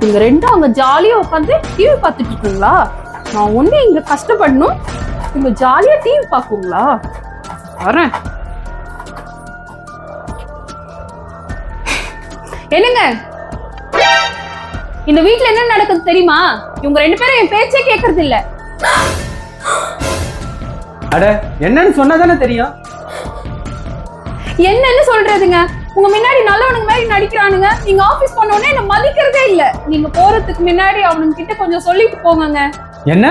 நீங்க ரெண்டும் அங்க ஜாலியா உட்காந்து டிவி பார்த்துட்டு இருக்கீங்களா? நான் ஒண்ணு இங்க கஷ்டப்படணும். நீங்க ஜாலியா டிவி பாக்குங்களா வரேன். என்னங்க? இந்த வீட்ல என்ன நடக்குது தெரியுமா? இவங்க ரெண்டு பேரும் என் பேச்சே கேக்குறது இல்ல அட என்னன்னு சொன்னா தானே தெரியும்? என்னன்னு சொல்றதுங்க? உங்க முன்னாடி நல்லவனுங்க மாதிரி நடிக்கிறானுங்க. நீங்க ஆபீஸ் பண்ண உடனே என்ன மதிக்கிறதே இல்ல. நீங்க போறதுக்கு முன்னாடி அவனுங்க கிட்ட கொஞ்சம் சொல்லிட்டு போங்கங்க. என்ன?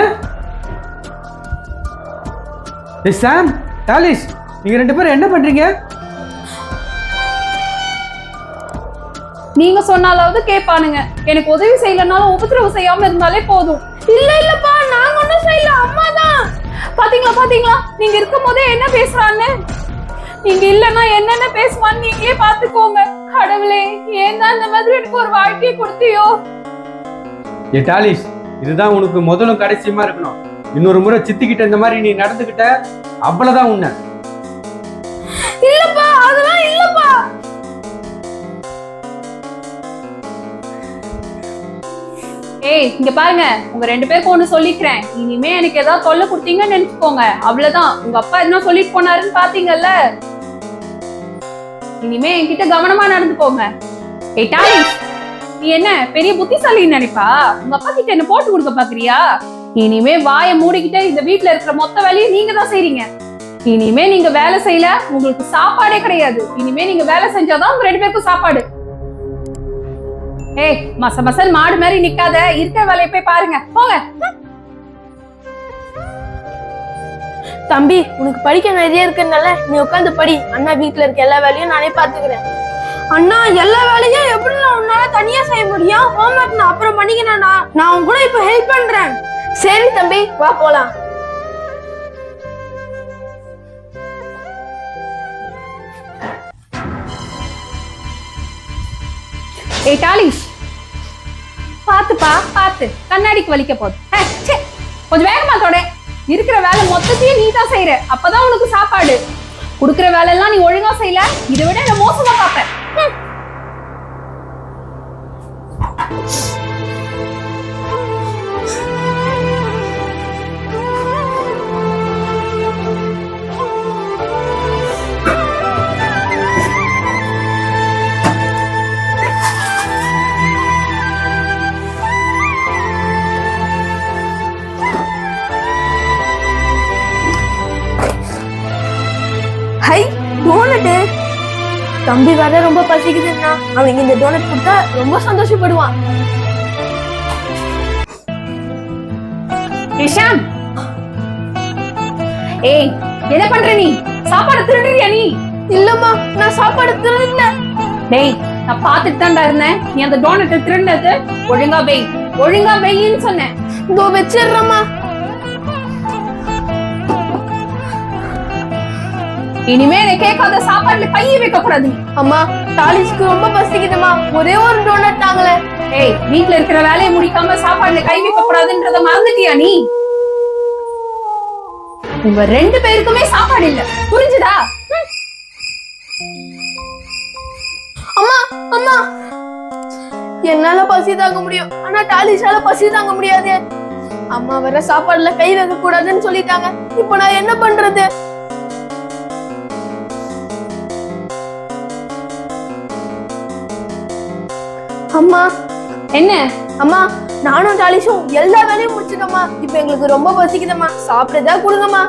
சாம் டாலிஷ் நீங்க ரெண்டு பேரும் என்ன பண்றீங்க? நீங்க சொன்னாலாவது கேட்பானுங்க எனக்கு உதவி செய்யலனாலும் உபத்திரவு செய்யாம இருந்தாலே போதும். இல்ல இல்லப்பா நாங்க ஒண்ணும் செய்யல. அம்மா தான். பாத்தீங்களா பாத்தீங்களா? நீங்க இருக்கும் போதே என்ன பேசுறான்னு நீங்க இல்லன்னா என்னென்ன பேசுவான்னு நீங்களே பாத்துக்கோங்க. கடவுளே ஏன் தான் இந்த மாதிரி எனக்கு ஒரு வாழ்க்கையை கொடுத்தியோ? ஏ டாலிஷ் இதுதான் உனக்கு முதலும் கடைசியுமா இருக்கணும். இன்னொரு முறை சித்திக்கிட்ட இந்த மாதிரி நீ நடந்துக்கிட்ட அவ்வளவுதான் உன்னை. இல்லப்பா அதெல்லாம் இல்லப்பா ஏய் இங்க பாருங்க உங்க ரெண்டு பேருக்கும் ஒண்ணு சொல்லிக்கிறேன். இனிமே எனக்கு ஏதாவது தொல்லை கொடுத்தீங்கன்னு நினைச்சுக்கோங்க. அவ்வளவுதான். உங்க அப்பா என்ன சொல்லிட்டு போனாருன்னு பாத்தீங்கல்ல? இனிமே என்கிட்ட கவனமா நடந்துக்கோங்க. ஏய் டாலி நீ என்ன பெரிய புத்திசாலின்னு நினைப்பா? உங்க அப்பா கிட்ட என்ன போட்டு கொடுக்க பாக்குறியா? இனிமே வாயை மூடிக்கிட்டு இந்த வீட்டுல இருக்கிற மொத்த வேலையும் நீங்க தான் செய்றீங்க. இனிமே நீங்க வேலை செய்யல உங்களுக்கு சாப்பாடே கிடையாது. இனிமே நீங்க வேலை செஞ்சாதான் உங்க ரெண்டு பேருக்கும் சாப்பாடு. ஏய் மச மசல் மாடு மாதிரி நிக்காத. இருக்கிற வேலையை போய் பாருங்க. போங்க. தம்பி உனக்கு படிக்க நிறைய இருக்குனால நீ உட்காந்து படி. அண்ணா வீட்ல இருக்க எல்லா வேலையும் நானே பாத்துக்கிறேன். அண்ணா எல்லா வேலையும் எப்படி உன்னால தனியா செய்ய முடியும்? ஹோம்ஒர்க் நான் அப்புறம் பண்ணிக்கிறேன்டா. நான் உன் கூட இப்ப ஹெல்ப் பண்றேன். சரி தம்பி வா போலாம். ஏய் டாலிஷ். பாத்துப்பா பாத்து கண்ணாடிக்கு வலிக்க போகுது. ச்சே, கொஞ்சம் வேகமா தொட. இருக்கிற வேலை மொத்தத்தையும் நீ தான் செய்யற. அப்பதான் உனக்கு சாப்பாடு. குடுக்கிற வேலை எல்லாம் நீ ஒழுங்கா செய்யல. இதை விட நான் மோசமா பாப்பேன் ஹை டோனட் தம்பி வேற ரொம்ப பசிக்குதுன்னா அவனுக்கு இந்த டோனட் கொடுத்தா ரொம்ப சந்தோஷப்படுவான். இஷான். ஏய் என்ன பண்ற நீ? சாப்பாடு திருடுறியா நீ? இல்லம்மா நான் சாப்பாடு திருடல டேய் நான் பாத்துட்டு தான்டா இருந்தேன். நீ அந்த டோனட்டை திருடினது ஒழுங்கா வெய் ஒழுங்கா வெயின்னு சொன்னேன். இதோ வச்சிடுறேம்மா. இனிமே எனக்கு கேட்காத சாப்பாடுல கைய வைக்க கூடாது அம்மா தாலிஷ்க்கு ரொம்ப பசிக்குதுமா ஒரே ஒரு டோனட் தாங்களே. ஏய் வீட்ல இருக்கிற வேலையை முடிக்காம சாப்பாடுல கை வைக்க கூடாதுன்றத மறந்துட்டியா நீ? உங்க ரெண்டு பேருக்குமே சாப்பாடு இல்ல. புரிஞ்சுதா? அம்மா அம்மா. என்னால பசி தாங்க முடியும். ஆனா டாலிஷால பசி தாங்க முடியாது. அம்மா வர சாப்பாடுல கை வைக்க கூடாதுன்னு சொல்லிட்டாங்க. இப்போ நான் என்ன பண்றது? அம்மா என்ன? அம்மா நானும் டாலிஷும் எல்லா வேலையும் முடிச்சிட்டோம்மா. இப்போ எங்களுக்கு ரொம்ப பசிக்குதம்மா. சாப்பிட்டதா கொடுங்கம்மா.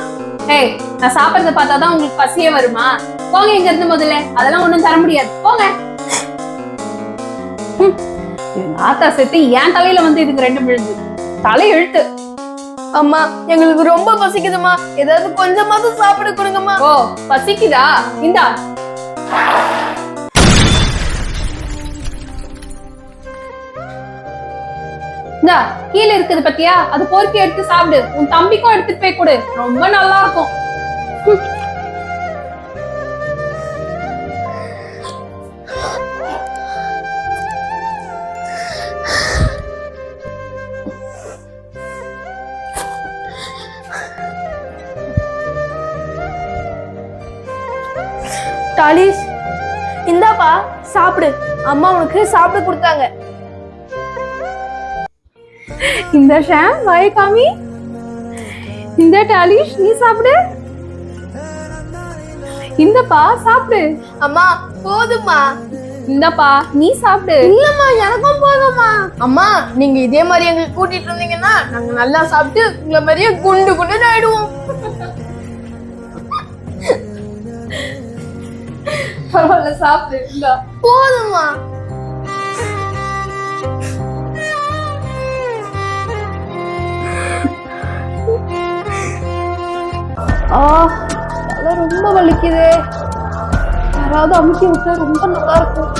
ஏய் நான் சாப்பிடறத பார்த்தாதான் உங்களுக்கு பசியே வருமா? போங்க இங்க இருந்து முதல்ல. அதெல்லாம் ஒண்ணும் தர முடியாது. போங்க. ஆத்தா செத்து என் தலையில வந்து இதுக்கு ரெண்டு விழுந்து. தலை எழுத்து அம்மா எங்களுக்கு ரொம்ப பசிக்குதும்மா. ஏதாவது கொஞ்சமாவது சாப்பிட கொடுங்கம்மா. ஓ பசிக்குதா? இந்தா. இந்த கீழே இருக்குது பத்தியா? அது பொறுக்கி எடுத்து சாப்பிடு. உன் தம்பிக்கும் எடுத்துட்டு போய் கொடு. ரொம்ப நல்லா இருக்கும் தாலிஷ் இந்தாப்பா சாப்பிடு. அம்மா உனக்கு சாப்பிட கொடுத்தாங்க. இந்த ஷாம் வாய காமி இந்த டாலிஷ் நீ சாப்பிடு. இந்தப்பா சாப்பிடு. அம்மா போதுமா இந்தப்பா நீ சாப்பிடு. இல்லம்மா எனக்கும் போதும்மா. அம்மா நீங்க இதே மாதிரி எங்களுக்கு கூட்டிட்டு இருந்தீங்கன்னா நாங்க நல்லா சாப்பிட்டு உங்களை மாதிரியே குண்டு குண்டு ஆயிடுவோம். பரவாயில்ல சாப்பிடு. போதும்மா. ரொம்ப வலிக்குது. யாராவது அமுக்கி விட்டா ரொம்ப நல்லா இருக்கும்.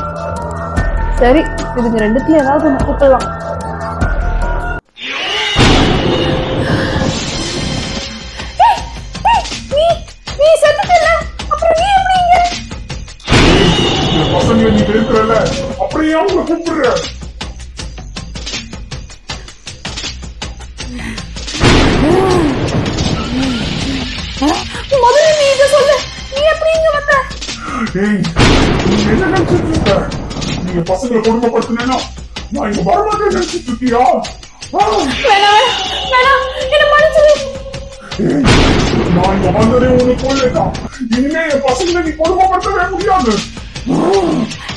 சரி இதுங்க ரெண்டுத்துல ஏதாவது ஒன்று கூப்பிடலாம். ஏய், நீ நீ அப்புறம் ஏய் என்ன நினைச்சிட்டு இருக்க? நீங்க பசங்களை கொடுமைப்படுத்தினா நான் இங்க வரமாட்டேன் நினைச்சிட்டு இருக்கியா? நான் இங்க வந்ததே உனக்கு கொள்ளதான் இனிமே என் பசங்களை நீ கொடுமைப்படுத்தவே முடியாது.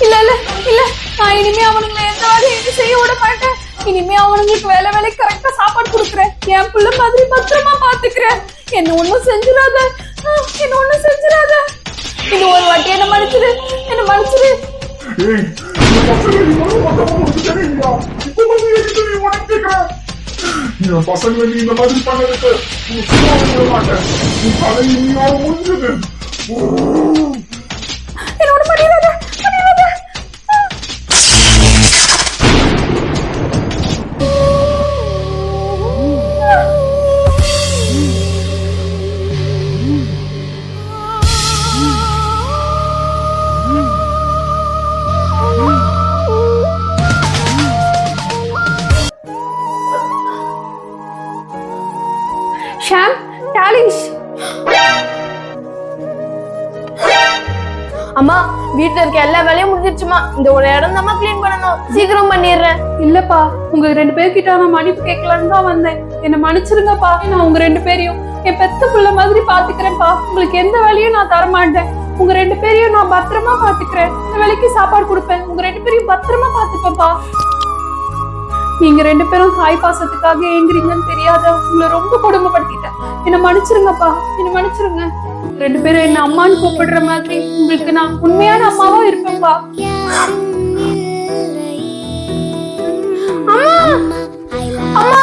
இல்ல இல்ல இல்ல. நான் இனிமே அவனுங்களை எந்த வேலையும் செய்ய விட மாட்டேன். இனிமே அவனுங்களுக்கு வேலை வேலை கரெக்டா சாப்பாடு கொடுக்குறேன். என் பிள்ளை மாதிரி பத்திரமா பாத்துக்கிறேன் என்ன ஒண்ணும் செஞ்சிடாத. என்ன ஒண்ணும் செஞ்சிடாத என்ன கேட்கிறேன் என் பசங்களை நீ இந்த மாதிரி பண்ணதுக்கு உன் சும்மா விட மாட்டேன் உன் கதை முடிஞ்சது அம்மா வீட்டுல இருக்க எல்லா வேலையும் முடிஞ்சிருச்சுமா. இந்த ஒரு இடம் தான் க்ளீன் பண்ணணும். சீக்கிரம் பண்ணிடுறேன். இல்லப்பா உங்க ரெண்டு பேர்கிட்ட நான் மன்னிப்பு கேட்கலான்னு தான் வந்தேன். என்ன மன்னிச்சிருங்கப்பா. நான் உங்க ரெண்டு பேரையும் என் பெத்த புள்ள மாதிரி பாத்துக்கிறேன்ப்பா உங்களுக்கு எந்த வேலையும் நான் தரமாட்டேன். உங்க ரெண்டு பேரையும் நான் பத்திரமா பாத்துக்கிறேன் இந்த வேலைக்கு சாப்பாடு கொடுப்பேன். உங்க ரெண்டு பேரையும் பத்திரமா பாத்துப்பேன்ப்பா நீங்க ரெண்டு பேரும் தாய் பாசத்துக்காக ஏங்குறீங்கன்னு தெரியாத உங்களை ரொம்ப கொடுமைப்படுத்திட்டேன். என்ன மன்னிச்சிருங்கப்பா. என்ன மன்னிச்சிருங்க. ரெண்டு பேரும் என்ன அம்மான்னு கூப்பிடுற மாதிரி உங்களுக்கு நான் உண்மையான அம்மாவா இருப்பேன்ப்பா. அம்மா! அம்மா!